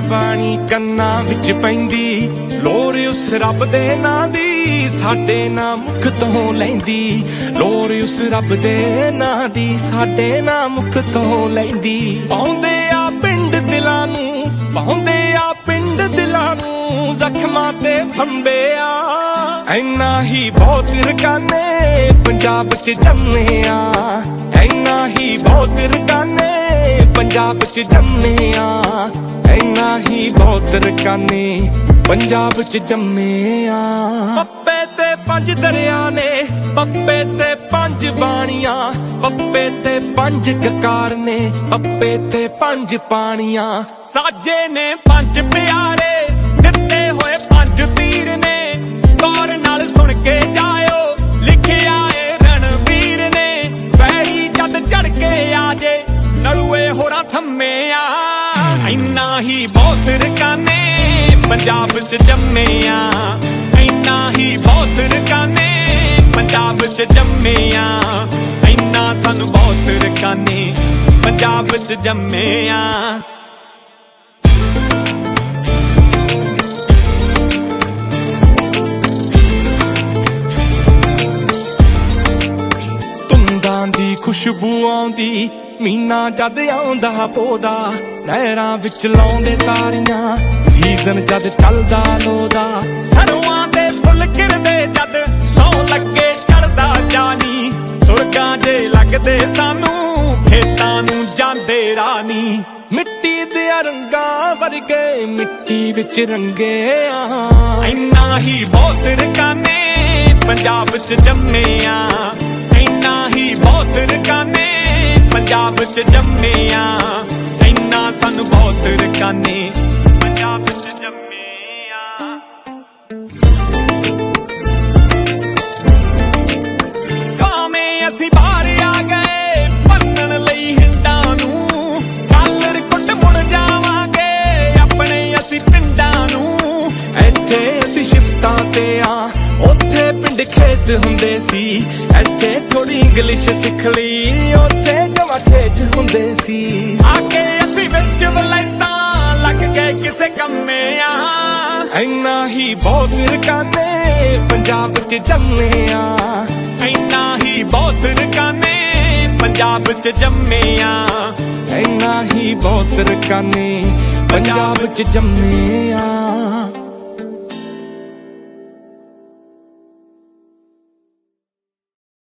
ਬਾਣੀ ਕੰਨਾਂ ਵਿੱਚ ਪੈਂਦੀ, ਲੋਰ ਉਸ ਰੱਬ ਦੇ ਨਾਂ ਦੀ, ਸਾਡੇ ਨਾਂ ਮੁਖ ਤੋਂ ਲੈਂਦੀ। ਲੋਰ ਉਸ ਰੱਬ ਦੇ ਨਾਂ ਦੀ, ਸਾਡੇ ਨਾਂ ਮੁਖ ਤੋਂ ਲੈਂਦੀ। ਪਾਉਂਦੇ ਆ ਪਿੰਡ ਦਿਲਾਂ ਨੂੰ, ਪਾਉਂਦੇ ਆ ਪਿੰਡ ਦਿਲਾਂ ਨੂੰ, ਜ਼ਖਮਾਂ ਤੇ ਫੰਬੇ ਆ। ਐਨਾ ਹੀ ਬਹੁਤ ਰਕਾਨੇ ਪੰਜਾਬ ਚ ਜੰਮੇ ਆ। ਐਨਾ ਹੀ ਬਹੁਤ ਰਕਾਨੇ, ਪੰਜਾਬ ਚ ਜੰਮੇ ਆ। ਐਨਾ ਹੀ ਬਹੁਤ ਰਕਾਨੇ, ਪੰਜਾਬ ਚ ਜੰਮੇ ਆ। ਪੱਪੇ ਤੇ ਪੰਜ ਦਰਿਆ ਨੇ, ਪੱਪੇ ਤੇ ਪੰਜ ਬਾਣੀਆਂ, ਪੱਪੇ ਤੇ ਪੰਜ ਕਕਾਰ ਨੇ, ਪੱਪੇ ਤੇ ਪੰਜ ਪਾਣੀਆਂ। ਸਾਜੇ ਨੇ ਪੰਜ ਪਿਆਰੇ ਜੇ ਹੋਰਾਂ ਥੰਮੇ ਆ ਇੰਨਾ ਹੀ ਬਹੁਤ ਰਕਾਨੇ ਪੰਜਾਬ ਚ ਜੰਮੇ ਆ ਇੰਨਾ ਹੀ ਬਹੁਤ ਰਕਾਨੇ ਪੰਜਾਬ ਚ ਜੰਮੇ ਆ ਇੰਨਾ ਸਾਨੂੰ ਬਹੁਤ ਰਕਾਨੇ ਪੰਜਾਬ ਚ ਜੰਮੇ ਆ ਖੁਸ਼ਬੂ ਆਉਂਦੀ ਮੀਨਾ ਜਦ ਆਉਂਦਾ ਪੋਦਾ, ਨਹਿਰਾਂ ਵਿੱਚ ਲਾਉਂਦੇ ਤਾਰੀਆਂ, ਸੀਜ਼ਨ ਜਦ ਚੱਲਦਾ ਲੋਦਾ ਸਰਵਾਂ ਦੇ ਫੁੱਲ ਕਿਰਦੇ ਜਦ ਸੌ ਲੱਗੇ ਚੜਦਾ ਜਾਨੀ, ਸੁਰਗਾਂ ਦੇ ਲੱਗਦੇ ਸਾਨੂੰ, ਖੇਤਾਂ ਨੂੰ ਜਾਂਦੇ ਰਾਨੀ। ਮਿੱਟੀ ਦੇ ਰੰਗਾਂ ਵਰਗੇ ਮਿੱਟੀ ਵਿੱਚ ਰੰਗੇ ਆ। ਇੰਨਾ ਹੀ ਬਹੁਤ ਰਕਾਨੇ ਪੰਜਾਬ ਚ ਜੰਮੇ ਆ। ਬਹੁਤ ਰਕਾਨੇ ਪੰਜਾਬ ਚ ਜੰਮੇ ਆ। ਇੰਨਾ ਸਾਨੂੰ ਬਹੁਤ ਰਕਾਨੇ ਪੰਜਾਬ ਚ ਜੰਮੇ ਆ। ਕਾਵੇਂ ਅਸੀਂ ਬਾਹਰ ਆ ਗਏ, ਭੰਨਣ ਲਈ ਹਿੰਡਾਂ ਨੂੰ। ਕਾਲਰ ਕੁੱਟ ਮੁੜ ਜਾਵਾਂਗੇ, ਆਪਣੇ ਅਸੀਂ ਪਿੰਡਾਂ ਨੂੰ। ਇੱਥੇ ਅਸੀਂ ਸ਼ਿਫਟਾਂ ਤੇ ਆ। ਉੱਥੇ ਪਿੰਡ ਖੇਤ ਹੁੰਦੇ ਸੀ। ਇੱਥੇ ਥੋੜੀ ਇੰਗਲਿਸ਼ ਸਿੱਖ ਲਈ। ਉੱਥੇ ਜਮਾ ਠੇਠ ਹੁੰਦੇ ਸੀ। ਆ ਕੇ ਅਸੀਂ ਵਿੱਚ ਵਲੈਤਾਂ ਲੱਗ ਗਏ ਕਿਸੇ ਕੰਮੇ ਆ। ਇੰਨਾ ਹੀ ਬਹੁਤ ਰਕਾਨੇ ਪੰਜਾਬ ਚ ਜੰਮੇ ਆ। ਇੰਨਾ ਹੀ ਬਹੁਤ ਰਕਾਨੇ ਪੰਜਾਬ ਚ ਜੰਮੇ ਆ। ਇੰਨਾ ਹੀ ਬਹੁਤ ਰਕਾਨੇ ਪੰਜਾਬ ਚ ਜੰਮੇ ਆ।